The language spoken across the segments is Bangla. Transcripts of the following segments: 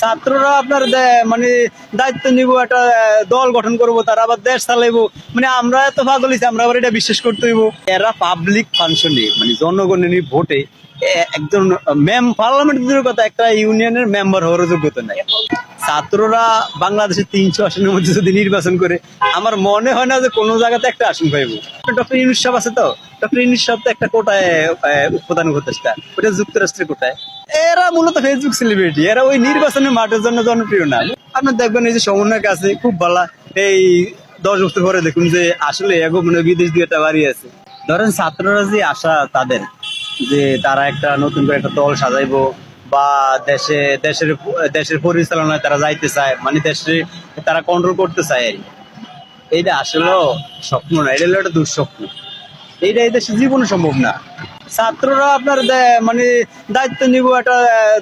ছাত্ররা আপনার মানে দায়িত্ব নিব, একটা দল গঠন করব, তারা আবার দেশ চালাইবো। মানে আমরা এত পাগল হয়েছি আমরা আবার এটা বিশ্বাস করতে হইব। এরা পাবলিক ফাংশনে মানে জনগণের ভোটে একজন মেম পার্লামেন্টের কথা একটা ইউনিয়নের মেম্বার হওয়ার যোগ্যতা নাই। ছাত্ররা বাংলাদেশের তিনশো আসনের মধ্যে যদি নির্বাচন করে, আমার মনে হয় না যে কোনো জায়গাতে একটা আসন পাইব। ডক্টর ইউনুস সাহেব আছে তো? ডক্টর ইউনুস সাহেব তো একটা কোটায় উৎপাদন উপদেষ্টা ওটা যুক্তরাষ্ট্রের কোটায়। এরা মূলত ফেসবুক সেলিব্রিটি এরা ওই নির্বাচনের মাঠের জন্য জনপ্রিয় না। আপনার দেখবেন এই যে সমন্বয় আছে, খুব ভালো। এই দশ বছর পরে দেখুন যে আসলে এগো মানে বিদেশ দিয়ে একটা বাড়ি আছে। ধরেন ছাত্ররা যে আশা তাদের, যে তারা একটা নতুন করে একটা দল সাজাইবো বা দেশে দেশের দেশের পরিচালনায় তারা যাইতে চায় মানে দেশে তারা কন্ট্রোল করতে চায় আর এইটা আসলেও স্বপ্ন না এটা একটা দুঃস্বপ্ন। এইটা এই দেশে জীবনে সম্ভব না। ছাত্ররা আপনার মানে দায়িত্ব নিব একটা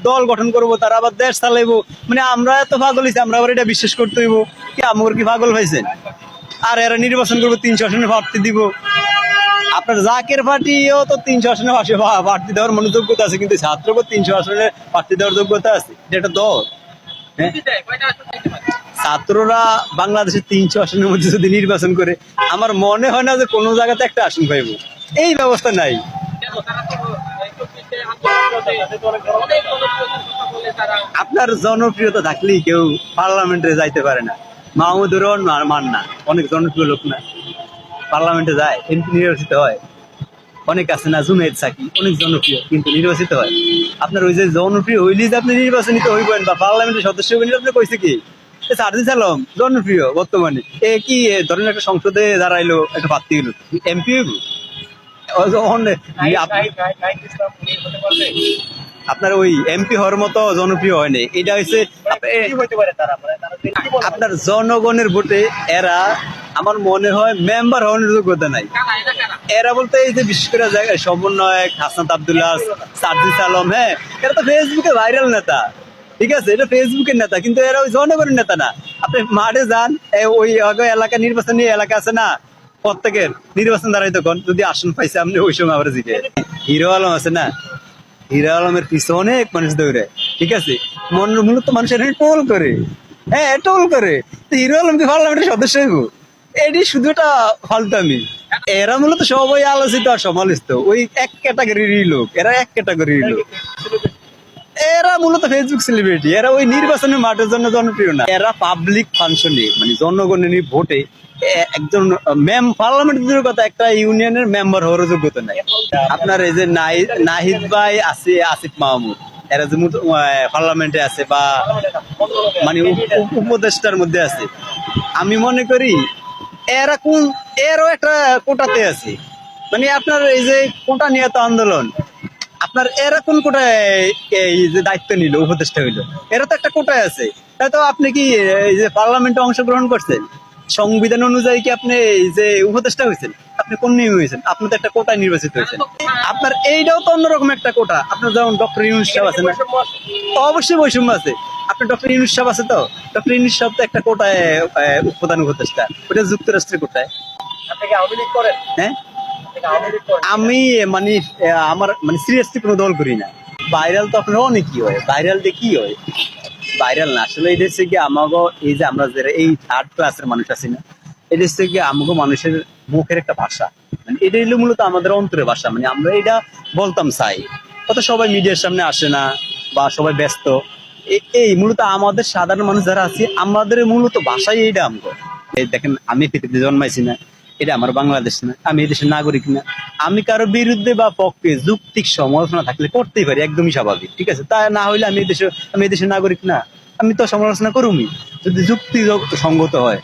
দল গঠন করব তারা আবার দেশ চালাইবো। মানে আমরা এত পাগল হইছি, আমরা আবার এটা বিশ্বাস করতে হইব। কি আমার কি পাগল হয়েছেন আর এরা নির্বাচন করব তিনশো আসনে প্রার্থী দিব। আপনার জাকের পার্টিও তো তিনশো আসনে প্রার্থী দেওয়ার মনে যোগ্যতা আছে, কিন্তু ছাত্রকে তিনশো আসনে প্রার্থী দেওয়ার যোগ্যতা আছে, এটা দল। হ্যাঁ? ছাত্ররা বাংলাদেশের তিনশো আসনের মধ্যে যদি নির্বাচন করে, আমার মনে হয় না যে কোনো জায়গাতে একটা আসন পাইব। এই ব্যবস্থা নাই। আপনার জনপ্রিয়তা থাকলেই কেউ পার্লামেন্টে যাইতে পারে না। মাহমুদুর মান না অনেক জনপ্রিয় লোক না। পার্লামেন্টে যায় এমপি নির্বাচিত হয়। অনেক আছে না জুনাইদ সাকি অনেক জনপ্রিয় কিন্তু নির্বাচিত হয়। আপনার ওই যে জনপ্রিয় হইলেই যে আপনি নির্বাচনিত হইবেন বা পার্লামেন্টের সদস্য হইবেন আপনি কইছে কি? সার্জিস আলম জনপ্রিয় বর্তমানে। এ কি ধরেন একটা সংসদে দাঁড়াইলো একটা প্রার্থী হইল এমপি আপনার ওই এমপি হওয়ার মতো জনপ্রিয় হয়নি এটা হচ্ছে আপনার জনগণের ভোটে এরা আমার মনে হয় মেম্বার হওয়ার যোগ্যতা নাই। এরা বলতে এই যে বিশেষ করে জায়গায় সমন্বয়ক হাসনাত আবদুল্লাহ, সার্জিস আলম হ্যাঁ এরা তো ফেসবুকে ভাইরাল নেতা। ঠিক আছে? এটা ফেসবুকের নেতা, কিন্তু এরা ওই জনগণের নেতা না। আপনি মাঠে যান ওই এলাকা নির্বাচনী এলাকা আছে না? প্রত্যেকের নির্বাচন দাঁড়াই তখন, যদি আসন পাইছে, আপনি ওই সময় আবার জিতে। হিরো আলম আছে না? হিরো আলমের পিছনে অনেক মানুষ দৌড়ে, ঠিক আছে? মন মূলত মানুষের টোল করে। হ্যাঁ টোল করে। হিরো আলমকে পার্লামেন্টের সদস্য এটি শুধু একটা ফালতামি। এরা মূলত সবাই আলোচিত আর সমালোচিত। ওই এক ক্যাটাগরির লোক। এরা এক ক্যাটাগরির লোক। এরা মূলত ফেসবুক সেলিব্রিটি এরা ওই নির্বাচনের মাঠের জন্য জনপ্রিয় না। এরা পাবলিক ফাংশনে মানে জনগণের ভোটে একজন ম্যাম পার্লামেন্টের কথা একটা ইউনিয়নের মেম্বার হওয়ার যোগ্যতা নাই। আপনার এই যে নাহি- নাহিদ ভাই আছে, আসিফ মাহমুদ। এরা যে পার্লামেন্টে আছে বা মানে উপ- উপ- উপদেষ্টার মধ্যে আছে। আমি মনে করি এরা কোন এরও একটা কোটাতে আছে। মানে আপনার এই যে কোটা নিয়ে তো আন্দোলন, আপনার এরা কোন কোটায় এই যে দায়িত্ব নিল, উপদেষ্টা হইল? এরা তো একটা কোটায় আছে। তাই তো আপনি কি এই যে পার্লামেন্টে অংশগ্রহণ করছেন? সংবিধান অনুযায়ী কি আপনি এই যে উপদেষ্টা হয়েছেন আপনি কোন নিয়ম হয়েছেন আপনি তো একটা কোটায় নির্বাচিত হয়েছেন আপনার এইটাও তো অন্যরকম একটা কোটা। আপনার যেমন ডক্টর ইউনুস সাহেব আছে না অবশ্যই বৈষম্য আছে। আপনার ডক্টর ইউনুস সাহেব আছে তো? ডক্টর ইউনুস সাহেব তো একটা কোটায় উৎপাদন উপদেষ্টা ওটা যুক্তরাষ্ট্রের কোটায়। হ্যাঁ? আমি মানে আমার মানে সিরিয়াসলি কোনো দল করি না। ভাইরাল তো আপনার অনেকই হয়। ভাইরাল দিয়ে কি হয়? ভাইরাল না। আসলে এটা হচ্ছে কি আমাগো এই যে আমরা যারা এই থার্ড ক্লাসের মানুষ আছি না এটা হচ্ছে কি আমাগো মানুষের মুখের একটা ভাষা। মানে এটা হলো মূলত আমাদের অন্তরের ভাষা। মানে আমরা এটা বলতাম চাই। কত সবাই মিডিয়ার সামনে আসে না বা সবাই ব্যস্ত। এই মূলত আমাদের সাধারণ মানুষ যারা আছি, আমাদের মূলত ভাষাই এইটা আমগো এই দেখেন, আমি পৃথিবীতে জন্মাইছি না, এটা আমার বাংলাদেশ না, আমি এই দেশের নাগরিক না। আমি কারও বিরুদ্ধে বা পক্ষে যুক্তিক সমালোচনা থাকলে করতেই পারি, একদমই স্বাভাবিক, ঠিক আছে? তা না হইলে আমি এই দেশে, আমি এই দেশের নাগরিক না, আমি তো সমালোচনা করুমি যদি যুক্তি সঙ্গত হয়